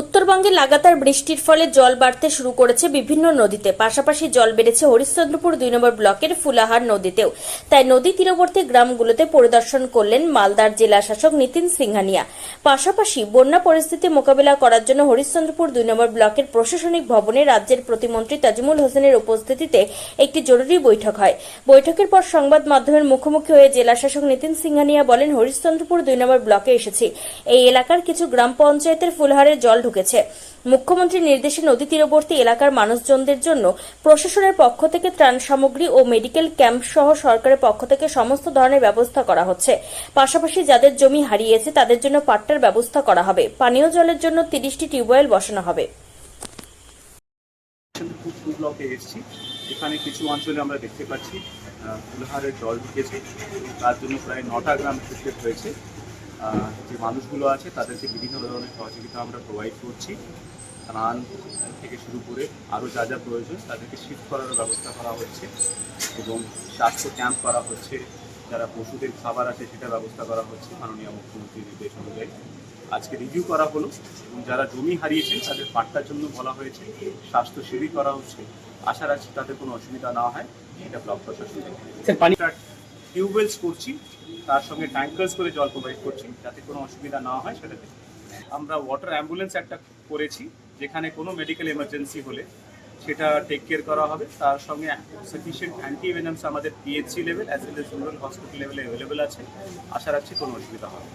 উত্তরবঙ্গে লাগাতার বৃষ্টির ফলে জল বাড়তে শুরু করেছে বিভিন্ন নদীতে। পাশাপাশি জল বেড়েছে হরিশ্চন্দ্রপুর দুই নম্বর ব্লকের ফুলাহার নদীতেও। তাই নদী তীরবর্তী গ্রামগুলোতে পরিদর্শন করলেন মালদার জেলা শাসক নিতিন সিংহানিয়া। পাশাপাশি বন্যা পরিস্থিতি মোকাবিলা করার জন্য হরিশ্চন্দ্রপুর দুই নম্বর ব্লকের প্রশাসনিক ভবনে রাজ্যের প্রতিমন্ত্রী তাজিমুল হোসেনের উপস্থিতিতে একটি জরুরি বৈঠক হয়। বৈঠকের পর সংবাদ মাধ্যমের মুখোমুখি হয়ে জেলা শাসক নিতিন সিংহানিয়া বলেন, হরিশ্চন্দ্রপুর দুই নম্বর ব্লকে এসেছি। এই এলাকার কিছু গ্রাম পঞ্চায়েতের ফুলহারে জল ঢুকেছে। মুখ্যমন্ত্রীর নির্দেশে নদী তীরবর্তী এলাকার মানুষজনদের জন্য প্রশাসনের পক্ষ থেকে ত্রাণ সামগ্রী ও মেডিকেল ক্যাম্প সহ সরকারের পক্ষ থেকে সমস্ত ধরনের ব্যবস্থা করা হচ্ছে। পাশাপাশি যাদের জমি হারিয়েছে তাদের জন্য পাট্টার ব্যবস্থা করা হবে। পানীয় জলের জন্য তিরিশটি টিউবওয়েল বসানো হবে। এখানে কিছু অঞ্চলে আমরা দেখতে পাচ্ছি আহ, ফুলহারের জল ঢুকেছে। তার জন্য প্রায় নটা গ্রাম ক্ষেত্রে হয়েছে। যে মানুষগুলো আছে তাদেরকে বিভিন্ন ধরনের সহযোগিতা আমরা প্রোভাইড করছি। স্নান থেকে শুরু করে আরও যা যা প্রয়োজন তাদেরকে শিফট করার ব্যবস্থা করা হচ্ছে এবং স্বাস্থ্য ক্যাম্প করা হচ্ছে। যারা পশুদের খাবার আছে সেটা ব্যবস্থা করা হচ্ছে মাননীয় মুখ্যমন্ত্রীর নির্দেশ অনুযায়ী। আজকে রিভিউ করা হলো এবং যারা জমি হারিয়েছেন তাদের পাট্টার জন্য বলা হয়েছে স্বাস্থ্য শিবির করা হচ্ছে। আশা রাখছি তাদের কোনো অসুবিধা না হয় এটা ব্লক প্রশাসন টিউবওয়েলস করছি তার সঙ্গে ট্যাঙ্কার্স করে জল প্রোভাইড করছি যাতে কোনো অসুবিধা না হয় সেটাতে। আমরা ওয়াটার অ্যাম্বুলেন্স একটা করেছি, যেখানে কোনো মেডিকেল এমার্জেন্সি হলে সেটা টেক কেয়ার করা হবে। তার সঙ্গে সাফিসিয়েন্ট অ্যান্টি ভেনামস আমাদের PHC level as well as rural hospital লেভেলে অ্যাভেলেবেল আছে। আশা রাখছি কোনো অসুবিধা হবে।